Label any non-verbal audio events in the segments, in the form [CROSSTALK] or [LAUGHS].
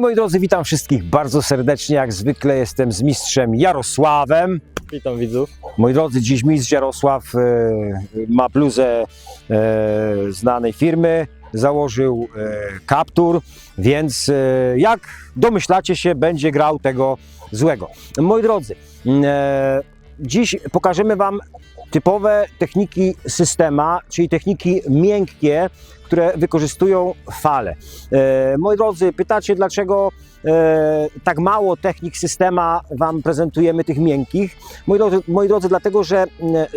moi drodzy, witam wszystkich bardzo serdecznie. Jak zwykle jestem z mistrzem Jarosławem. Witam widzów. Moi drodzy, dziś mistrz Jarosław e, ma bluzę e, znanej firmy, założył e, kaptur, więc e, jak domyślacie się, będzie grał tego złego. Moi drodzy, e, dziś pokażemy Wam typowe techniki systema, czyli techniki miękkie, które wykorzystują fale. E, moi drodzy, pytacie, dlaczego e, tak mało technik systema Wam prezentujemy tych miękkich? Moi drodzy, moi drodzy dlatego, że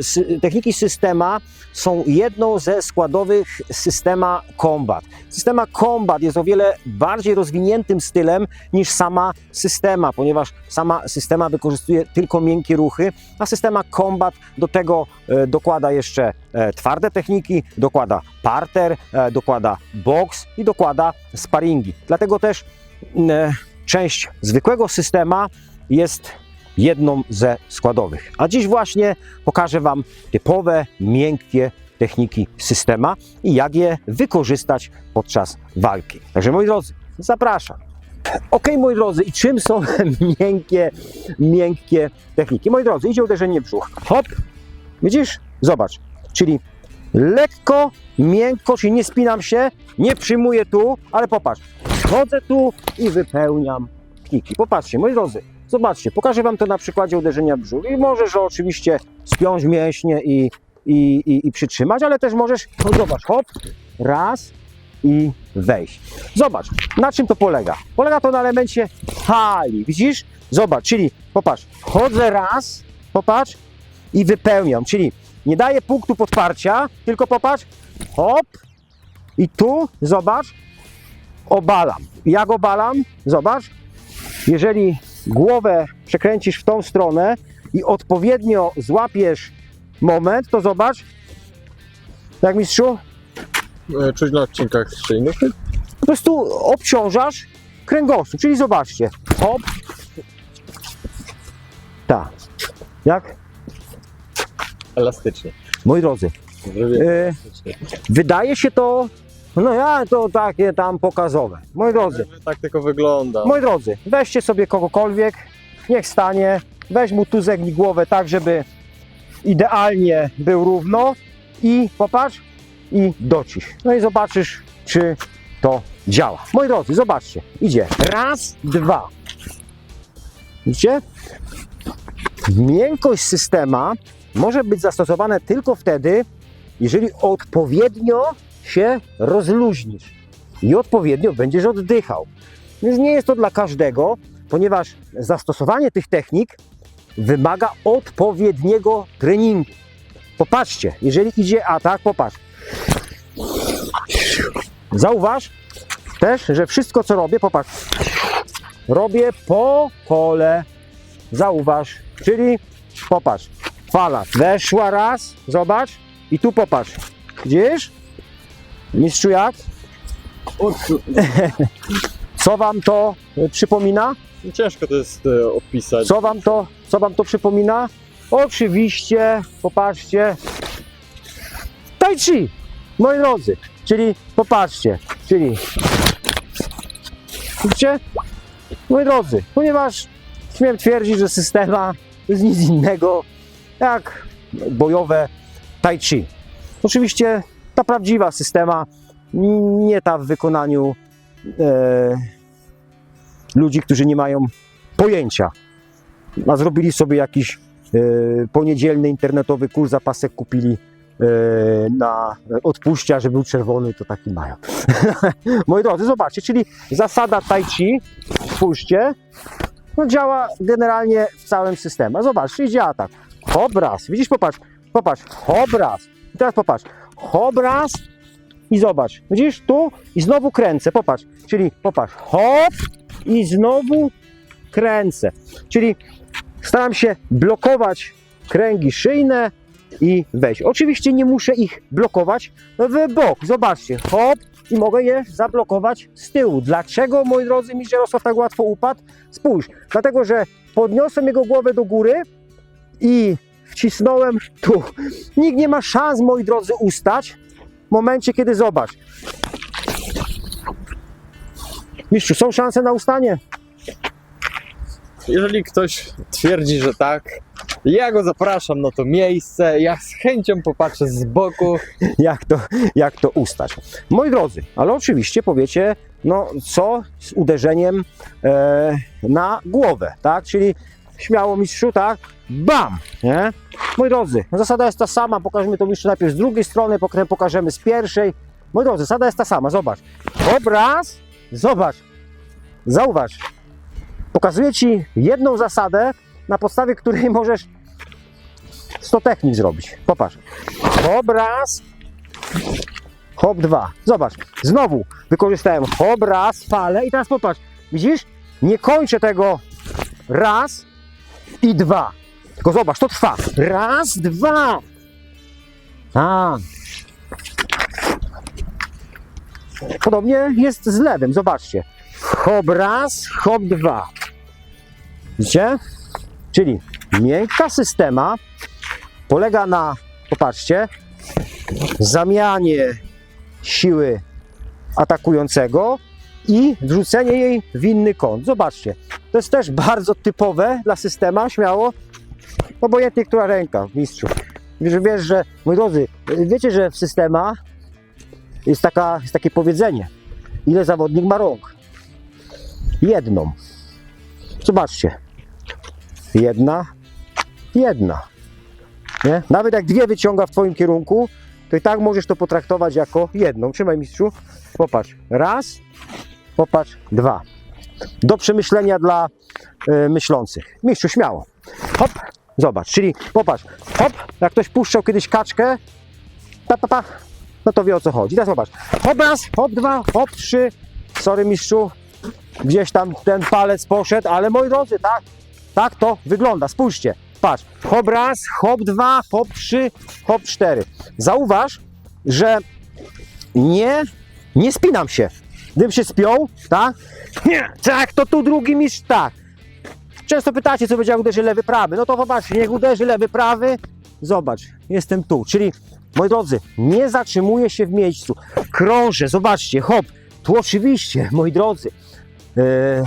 sy, techniki systema są jedną ze składowych systema Combat. Systema Combat jest o wiele bardziej rozwiniętym stylem niż sama systema, ponieważ sama systema wykorzystuje tylko miękkie ruchy, a systema Combat do tego e, dokłada jeszcze e, twarde techniki, dokłada parter, e, dokłada box i dokłada sparingi. Dlatego też e, część zwykłego systema jest jedną ze składowych. A dziś właśnie pokażę Wam typowe, miękkie techniki systema i jak je wykorzystać podczas walki. Także moi drodzy, zapraszam. Ok, moi drodzy, i czym są [LAUGHS] miękkie, miękkie techniki? Moi drodzy, idzie uderzenie brzuch. Hop, widzisz? Zobacz. Czyli lekko, miękko, czyli nie spinam się, nie przyjmuję tu, ale popatrz. Chodzę tu i wypełniam kniki. Popatrzcie, moi drodzy, zobaczcie, pokażę Wam to na przykładzie uderzenia w brzuch. I możesz oczywiście spiąć mięśnie i, i, i, i przytrzymać, ale też możesz, no zobacz, hop, raz i wejść. Zobacz, na czym to polega? Polega to na elemencie fali, widzisz? Zobacz, czyli popatrz, chodzę raz, popatrz i wypełniam, czyli nie daję punktu podparcia, tylko popatrz, hop i tu, zobacz, obalam. Jak obalam? Zobacz, jeżeli głowę przekręcisz w tą stronę i odpowiednio złapiesz moment, to zobacz, jak mistrzu, E, Czuć na odcinkach szyjnych. po prostu obciążasz kręgosłup. Czyli zobaczcie, hop, tak, jak? Elastycznie. Moi drodzy, elastycznie. wydaje się to, no ja to takie tam pokazowe. Moi drodzy, Tak tylko wygląda. Moi drodzy, weźcie sobie kogokolwiek, niech stanie, weź mu tu zegnij głowę tak, żeby idealnie był równo i popatrz i docisz. No i zobaczysz, czy to działa. Moi drodzy, zobaczcie, idzie raz, dwa. Widzicie? Miękkość systema może być zastosowana tylko wtedy, jeżeli odpowiednio się rozluźnisz i odpowiednio będziesz oddychał. Więc nie jest to dla każdego, ponieważ zastosowanie tych technik wymaga odpowiedniego treningu. Popatrzcie, jeżeli idzie atak, popatrz. Zauważ też, że wszystko co robię, popatrz, robię po kole. Zauważ, czyli popatrz, fala weszła raz, zobacz i tu popatrz. Widzisz? Mistrzu jak? [LAUGHS] Co wam to y, przypomina? Ciężko to jest e, opisać. Co wam to, co wam to przypomina? Oczywiście, popatrzcie. Tai Chi, moi drodzy. Czyli popatrzcie, czyli widzicie? Moi drodzy, ponieważ śmiem twierdzić, że systema to jest nic innego jak bojowe Tai Chi. Oczywiście ta prawdziwa systema, nie ta w wykonaniu e, ludzi, którzy nie mają pojęcia. A zrobili sobie jakiś e, poniedzielny internetowy kurs, zapasek kupili e, na odpuścia, że był czerwony, to taki mają. [LAUGHS] Moi drodzy, zobaczcie, czyli zasada tai chi, spójrzcie, no działa generalnie w całym systemie. Zobacz, idzie atak. Obraz, widzisz, popatrz, popatrz, obraz. I teraz popatrz, obraz i zobacz, widzisz, tu i znowu kręcę, popatrz, czyli popatrz, hop i znowu kręcę. Czyli staram się blokować kręgi szyjne i wejść. Oczywiście nie muszę ich blokować w bok. Zobaczcie, hop i mogę je zablokować z tyłu. Dlaczego, moi drodzy, mi Jarosław tak łatwo upadł? Spójrz, dlatego, że podniosłem jego głowę do góry i wcisnąłem tu. Nikt nie ma szans, moi drodzy, ustać w momencie, kiedy zobacz. Mistrzu, są szanse na ustanie? Jeżeli ktoś twierdzi, że tak, ja go zapraszam na to miejsce, ja z chęcią popatrzę z boku. jak to, jak to ustać. Moi drodzy, ale oczywiście powiecie, no co z uderzeniem e, na głowę, tak? Czyli śmiało mistrzu, tak? Bam! Nie? Moi drodzy, zasada jest ta sama, pokażemy to mistrzu najpierw z drugiej strony, pokrę- pokażemy z pierwszej. Moi drodzy, zasada jest ta sama, zobacz. Obraz, zobacz, zauważ. Pokazuję Ci jedną zasadę, na podstawie której [LAUGHS] możesz 100 technik zrobić. Popatrz. Obraz, hop 2. Zobacz, znowu wykorzystałem hop raz, falę i teraz popatrz. Widzisz? Nie kończę tego raz i dwa. Tylko zobacz, to trwa. Raz, dwa. A. Podobnie jest z lewym, zobaczcie. Hop raz, hop dwa. Widzicie? Czyli miękka systema polega na, popatrzcie, zamianie siły atakującego i wrzucenie jej w inny kąt. Zobaczcie, to jest też bardzo typowe dla systema, śmiało, obojętnie która ręka, mistrzu. Wiesz, wiesz, że, moi drodzy, wiecie, że w systema jest, taka, jest takie powiedzenie, ile zawodnik ma rąk? Jedną. Zobaczcie. Jedna, jedna. Nie? Nawet jak dwie wyciąga w Twoim kierunku, to i tak możesz to potraktować jako jedną. Trzymaj mistrzu. Popatrz. Raz, popatrz. Dwa. Do przemyślenia dla e, myślących. Mistrzu, śmiało. Hop. Zobacz, czyli popatrz. Hop. Jak ktoś puszczał kiedyś kaczkę, pa, pa, pa, no to wie o co chodzi. Teraz zobacz. Hop raz, hop dwa, hop trzy. Sorry mistrzu, gdzieś tam ten palec poszedł, ale moi drodzy, tak, tak to wygląda. Spójrzcie. Patrz, hop raz, hop dwa, hop trzy, hop cztery. Zauważ, że nie, nie spinam się. Gdybym się spiął, tak? Nie, tak, to tu drugi mistrz, tak. Często pytacie, co będzie jak uderzy lewy, prawy. No to zobaczcie, niech uderzy lewy, prawy. Zobacz, jestem tu. Czyli, moi drodzy, nie zatrzymuję się w miejscu. Krążę, zobaczcie, hop. Tu oczywiście, moi drodzy, e,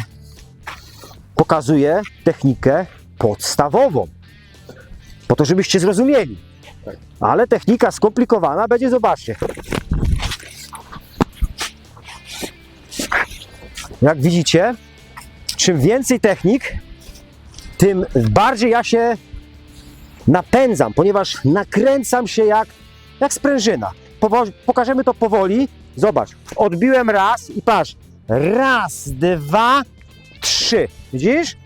pokazuję technikę podstawową. Po to, żebyście zrozumieli. Ale technika skomplikowana będzie, zobaczcie. Jak widzicie, czym więcej technik, tym bardziej ja się napędzam, ponieważ nakręcam się jak, jak sprężyna. Powo- pokażemy to powoli. Zobacz, odbiłem raz i patrz. Raz, dwa, trzy. Widzisz?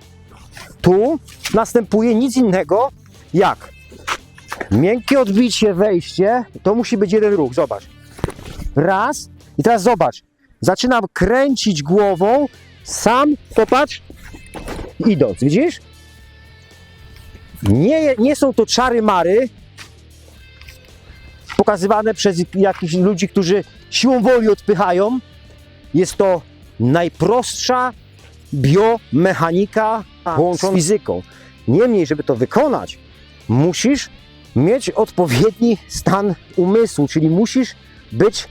Tu następuje nic innego jak miękkie odbicie, wejście. To musi być jeden ruch. Zobacz. Raz. I teraz zobacz. Zaczynam kręcić głową. Sam, popatrz. Idąc. Widzisz? Nie, nie są to czary mary pokazywane przez jakichś ludzi, którzy siłą woli odpychają. Jest to najprostsza biomechanika połączona z fizyką. Niemniej, żeby to wykonać, musisz mieć odpowiedni stan umysłu, czyli musisz być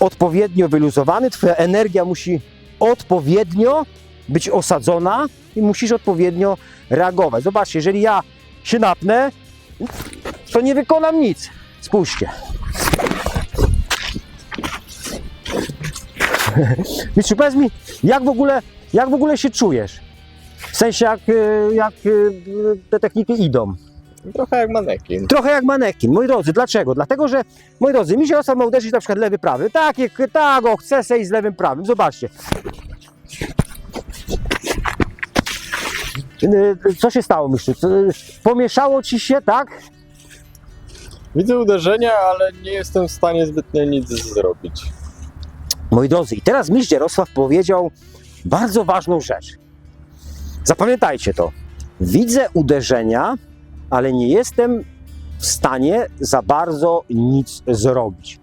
odpowiednio wyluzowany, twoja energia musi odpowiednio być osadzona i musisz odpowiednio reagować. Zobaczcie, jeżeli ja się napnę, to nie wykonam nic. Spójrzcie. [LAUGHS] Mistrzu, powiedz mi, jak w ogóle, jak w ogóle się czujesz? W sensie, jak, y, jak y, te techniki idą. Trochę jak manekin. Trochę jak manekin. Moi drodzy, dlaczego? Dlatego, że, moi drodzy, mi się osoba ma uderzyć na przykład lewy, prawy. Tak, tak, o, chcę sobie z lewym, prawym. Zobaczcie. Y, Co się stało, mistrzu? Co- Pomieszało ci się, tak? Widzę uderzenia, ale nie jestem w stanie zbytnio nic zrobić. Moi drodzy, i teraz mistrz Jarosław powiedział bardzo ważną rzecz. Zapamiętajcie to. Widzę uderzenia, ale nie jestem w stanie za bardzo nic zrobić.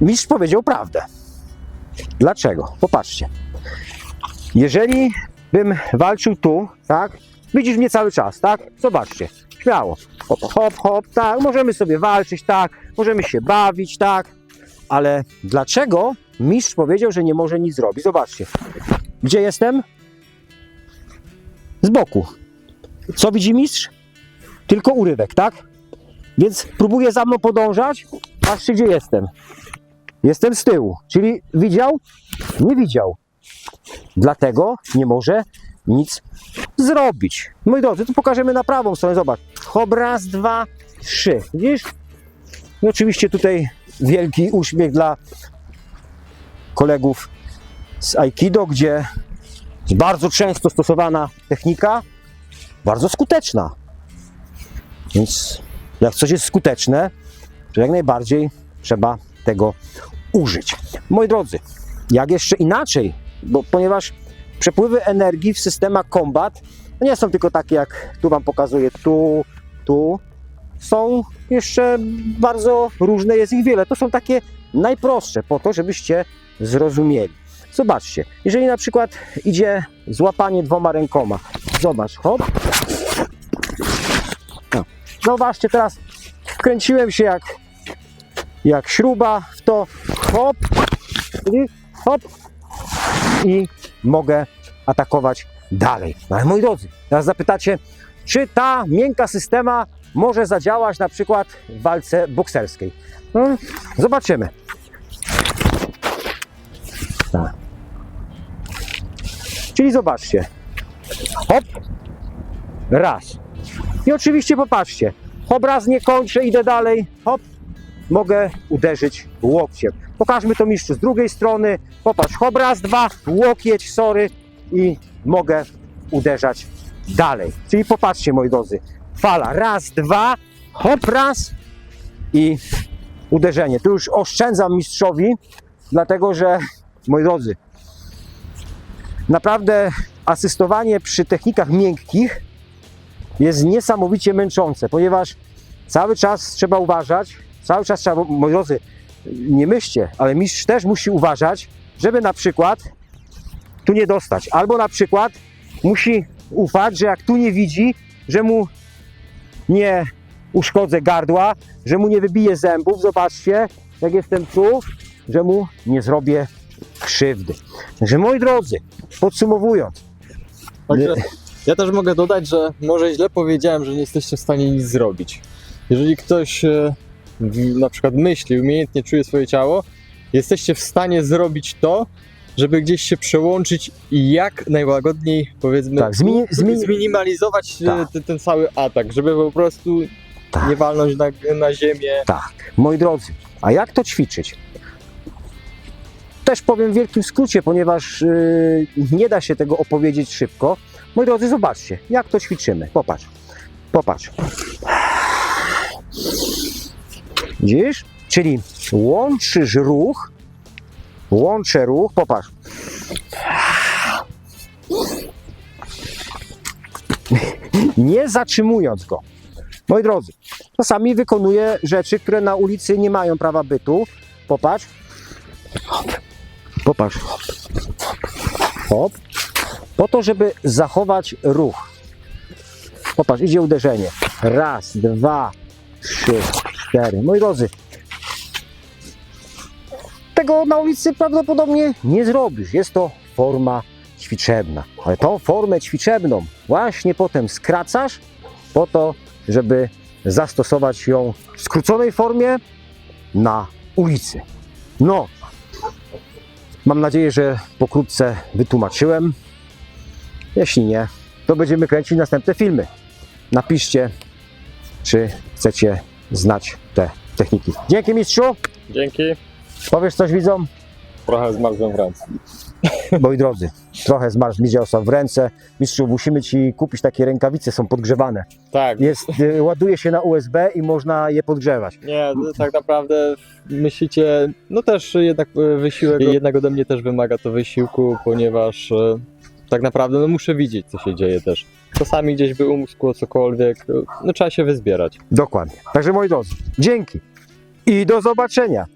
Mistrz powiedział prawdę. Dlaczego? Popatrzcie. Jeżeli bym walczył tu, tak? Widzisz mnie cały czas, tak? Zobaczcie. Śmiało. Hop, hop, hop, tak. Możemy sobie walczyć, tak. Możemy się bawić, tak. Ale dlaczego mistrz powiedział, że nie może nic zrobić. Zobaczcie. Gdzie jestem? Z boku. Co widzi mistrz? Tylko urywek, tak? Więc próbuje za mną podążać. Patrzcie, gdzie jestem. Jestem z tyłu. Czyli widział? Nie widział. Dlatego nie może nic zrobić. Moi drodzy, tu pokażemy na prawą stronę. Zobacz. Hop, raz, dwa, trzy. Widzisz? I oczywiście tutaj wielki uśmiech dla kolegów z Aikido, gdzie jest bardzo często stosowana technika, bardzo skuteczna. Więc jak coś jest skuteczne, to jak najbardziej trzeba tego użyć. Moi drodzy, jak jeszcze inaczej, bo ponieważ przepływy energii w systemach kombat no nie są tylko takie, jak tu Wam pokazuję, tu, tu. Są jeszcze bardzo różne, jest ich wiele. To są takie najprostsze po to, żebyście zrozumieli. Zobaczcie, jeżeli na przykład idzie złapanie dwoma rękoma, zobacz, hop. No. Zobaczcie, teraz wkręciłem się jak, jak śruba w to, hop, hop i mogę atakować dalej. No ale moi drodzy, teraz zapytacie, czy ta miękka systema może zadziałać na przykład w walce bokserskiej? No, zobaczymy. Tak. Czyli zobaczcie. Hop. Raz. I oczywiście popatrzcie. Hop, raz nie kończę, idę dalej. Hop. Mogę uderzyć łokciem. Pokażmy to mistrzu z drugiej strony. Popatrz, hop, raz, dwa, łokieć, sorry. I mogę uderzać dalej. Czyli popatrzcie, moi drodzy. Fala, raz, dwa, hop, raz i uderzenie. Tu już oszczędzam mistrzowi, dlatego że, moi drodzy, naprawdę asystowanie przy technikach miękkich jest niesamowicie męczące, ponieważ cały czas trzeba uważać, cały czas trzeba, moi drodzy, nie myślcie, ale mistrz też musi uważać, żeby na przykład tu nie dostać, albo na przykład musi ufać, że jak tu nie widzi, że mu nie uszkodzę gardła, że mu nie wybiję zębów, zobaczcie, jak jestem tu, że mu nie zrobię krzywdy. Także moi drodzy, podsumowując, Także ja też mogę dodać, że może źle powiedziałem, że nie jesteście w stanie nic zrobić. Jeżeli ktoś e, na przykład myśli, umiejętnie czuje swoje ciało, jesteście w stanie zrobić to, żeby gdzieś się przełączyć i jak najłagodniej, powiedzmy, Tak, zmini- zmini- zminimalizować e, Tak. ten, ten cały atak, żeby po prostu Tak. nie walnąć na, na ziemię. Tak, moi drodzy, a jak to ćwiczyć? Też powiem w wielkim skrócie, ponieważ yy, nie da się tego opowiedzieć szybko. Moi drodzy, zobaczcie, jak to ćwiczymy. Popatrz, popatrz. Widzisz? Czyli łączysz ruch, łączę ruch, popatrz. Nie zatrzymując go. Moi drodzy, czasami wykonuję rzeczy, które na ulicy nie mają prawa bytu. Popatrz. Popatrz. Hop. Po to, żeby zachować ruch. Popatrz, idzie uderzenie. Raz, dwa, trzy, cztery. Moi drodzy, tego na ulicy prawdopodobnie nie zrobisz. Jest to forma ćwiczebna. Ale tą formę ćwiczebną właśnie potem skracasz po to, żeby zastosować ją w skróconej formie na ulicy. No, mam nadzieję, że pokrótce wytłumaczyłem. Jeśli nie, to będziemy kręcić następne filmy. Napiszcie, czy chcecie znać te techniki. Dzięki mistrzu. Dzięki. Powiesz coś widzom? Trochę zmarzłem w ręce. [LAUGHS] Moi drodzy, trochę zmarsz mi w ręce. Mistrzu, musimy ci kupić takie rękawice, są podgrzewane. Tak, Jest, y, ładuje się na USB i można je podgrzewać. Nie, to tak naprawdę myślicie, no też jednak e, wysiłek, jednak ode mnie też wymaga to wysiłku, ponieważ e, tak naprawdę no muszę widzieć, co się dzieje też. Czasami gdzieś by umskło cokolwiek, no trzeba się wyzbierać. Dokładnie. Także moi drodzy, dzięki i do zobaczenia.